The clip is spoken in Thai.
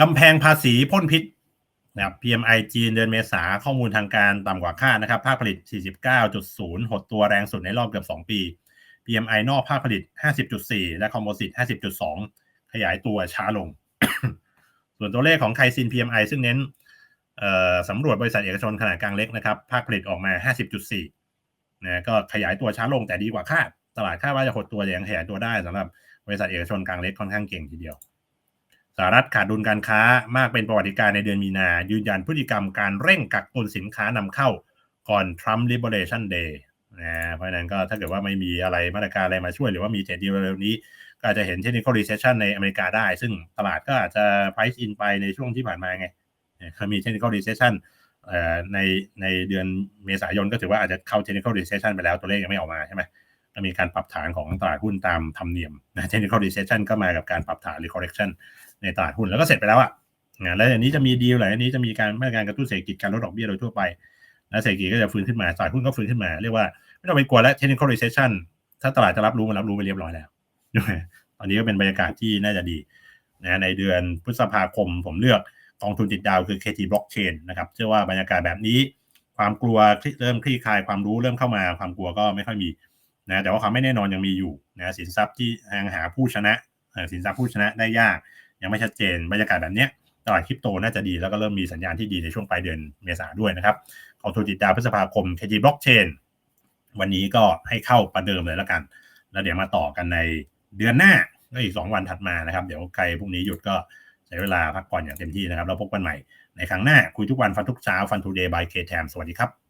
กำแพงภาษีพ่นพิษนะครับ PMI จีนเดือนเมษาข้อมูลทางการต่ำกว่าคาดนะครับ ภาคผลิต 49.0 หดตัวแรงสุดในรอบเกือบ 2 ปี PMI นอกภาคผลิต 50.4 และคอมโพสิต 50.2 ขยายตัวช้าลง ส่วนตัวเลขของไคซิน PMI ซึ่งเน้นสำรวจบริษัทเอกชนขนาดกลางเล็กนะครับ ภาคผลิตออกมา 50.4 นะก็ขยายตัวช้าลงแต่ดีกว่าคาด ตลาดคาดว่าจะหดตัวยังขยายตัวได้สำหรับบริษัทเอกชนกลางเล็กค่อนข้างเก่งทีเดียว สหรัฐขาดดุลการค้ามากเป็นประวัติการในเดือนมีนายืนยันพฤติกรรมการเร่งกักตุนสินค้านำเข้าก่อนทรัมป์ลิเบอเรชันเดย์นะเพราะนั้นก็ถ้าเกิดว่าไม่มีอะไรมาตรการอะไรมาช่วยหรือว่ามีเทรดดีเร็วนี้ ก็อาจจะเห็นเทคนิคอลรีเซชชันในอเมริกาได้ ซึ่งตลาดก็อาจจะ price in ไปในช่วงที่ผ่านมาไงเขามีเทคนิคอลรีเซชชันในในเดือนเมษายนก็ถือว่าอาจจะเข้าเทคนิคอลรีเซชชันไปแล้วตัวเลขยังไม่ออกมาใช่ไหม มีการปรับฐานของตลาดหุ้นตามธรรมเนียมนะเทคนิคอลรีเซชชันก็มากับการปรับฐานหรือ correction ในตลาดหุ้นแล้วก็เสร็จไปแล้วอะนะแล้วอันนี้จะมีดีลหลายอันนี้จะมีการมาตรการกระตุ้นเศรษฐกิจการลดดอกเบี้ยโดยทั่วไปแล้วเศรษฐกิจก็จะฟื้นขึ้นมาตลาดหุ้นก็ฟื้นขึ้นมาเรียกว่าไม่ต้องไปกลัวแล้ว technical recession ถ้าตลาดจะรับรู้มันรับรู้ไปเรียบร้อยแล้วตอนนี้ก็เป็นบรรยากาศที่น่าจะดีนะในเดือนพฤษภาคมผมเลือกกองทุนติดดาวคือ KT Blockchain นะครับเชื่อว่าบรรยากาศแบบนี้ ความกลัวเริ่มคลี่คลายความรู้เริ่มเข้ามา ความกลัวก็ไม่ค่อยมี นะแต่ว่าความไม่แน่นอนยังมีอยู่นะสินทรัพย์ที่ยังหาผู้ชนะสินทรัพย์ผู้ชนะได้ยาก ยังไม่ชัดเจนบรรยากาศแบบนี้ตลาดคริปโตน่าจะดีแล้วก็เริ่มมีสัญญาณที่ดีในช่วงปลายเดือนเมษาด้วยนะครับกองทุนติดดาวพฤษภาคม KG Blockchain วันนี้ก็ให้เข้าประเดิมเลยแล้วกัน แล้วเดี๋ยวมาต่อกันในเดือนหน้าก็อีก 2 วันถัดมานะครับ เดี๋ยวใครพรุ่งนี้หยุดก็ใช้เวลาพักผ่อนอย่างเต็มที่นะครับ แล้วพบกันใหม่ในครั้งหน้าคุยทุกวันฟันทุกเช้าฟันทูเดย์บายเคแทมสวัสดีครับ